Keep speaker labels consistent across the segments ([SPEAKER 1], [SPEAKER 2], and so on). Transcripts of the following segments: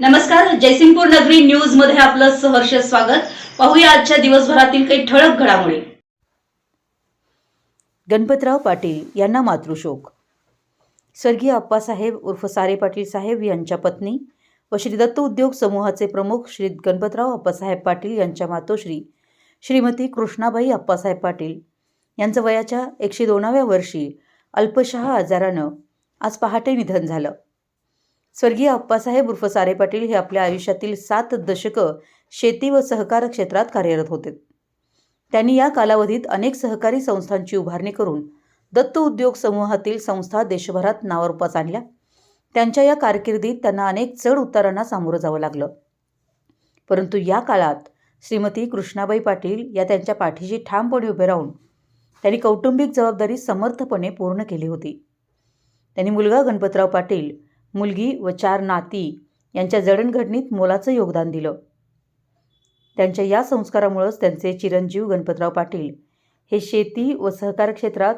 [SPEAKER 1] नमस्कार जयसिंगपूर नगरी न्यूजमध्ये आपलं सहर्ष स्वागत. पाहूया आजच्या दिवसभरातील काही ठळक घडामोडी.
[SPEAKER 2] गणपतराव पाटील यांना मातृशोक. स्वर्गीय अप्पासाहेब उर्फ सारे पाटील साहेब यांच्या पत्नी व श्री दत्त उद्योग समूहाचे प्रमुख श्री गणपतराव अप्पासाहेब पाटील यांच्या मातोश्री श्रीमती कृष्णाबाई अप्पासाहेब पाटील यांचं वयाच्या एकशे दोनाव्या वर्षी अल्पशहा आजारानं आज पहाटे निधन झालं. स्वर्गीय अप्पासाहेब उर्फ सारे पाटील हे आपल्या आयुष्यातील सात दशकं शेती व सहकार क्षेत्रात कार्यरत होते. त्यांनी या कालावधीत अनेक सहकारी संस्थांची उभारणी करून दत्त उद्योग समूहातील संस्था देशभरात नावारूपास आणल्या. त्यांच्या या कारकिर्दीत त्यांना अनेक चढ उतारांना सामोरं जावं लागलं. परंतु या काळात श्रीमती कृष्णाबाई पाटील या त्यांच्या पाठीशी ठामपणे उभे राहून त्यांनी कौटुंबिक जबाबदारी समर्थपणे पूर्ण केली होती. त्यांनी मुलगा गणपतराव पाटील मुलगी व चार नाती यांच्या जडणघडणीत मोलाचं योगदान दिलं. त्यांच्या या संस्कारामुळंच त्यांचे चिरंजीव गणपतराव पाटील हे शेती व सहकार क्षेत्रात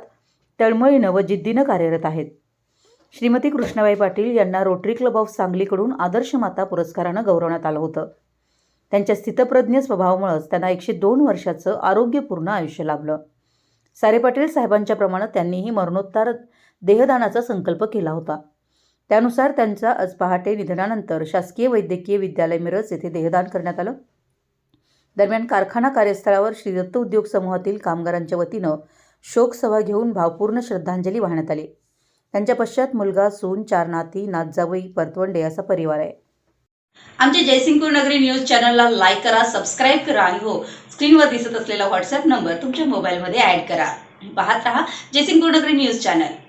[SPEAKER 2] तळमळीनं व जिद्दीनं कार्यरत आहेत. श्रीमती कृष्णाबाई पाटील यांना रोटरी क्लब ऑफ सांगलीकडून आदर्श माता पुरस्कारानं गौरवण्यात आलं होतं. त्यांच्या स्थितप्रज्ञ स्वभावामुळंच त्यांना एकशे दोन वर्षाचं आरोग्यपूर्ण आयुष्य लाभलं. सारे पाटील साहेबांच्या प्रमाणात त्यांनीही मरणोत्तर देहदानाचा संकल्प केला होता. त्यानुसार त्यांचा आज पहाटे निधनानंतर शासकीय वैद्यकीय विद्यालय मिरज येथे देहदान करण्यात आलं. दरम्यान कारखाना कार्यस्थळावर श्री दत्त उद्योग समूहातील कामगारांच्या वतीनं शोकसभा घेऊन भावपूर्ण श्रद्धांजली वाहण्यात आली. त्यांच्या पश्चात मुलगा सून चार नाती नातजावई परतवंडे असा परिवार आहे.
[SPEAKER 1] आमच्या जयसिंगपूर नगरी न्यूज चॅनलला लाईक करा सबस्क्राईब करा आणि हो स्क्रीनवर दिसत असलेला व्हॉट्सअप नंबर तुमच्या मोबाईलमध्ये ऍड करा. पाहत रहा जयसिंगपूर नगरी न्यूज चॅनल.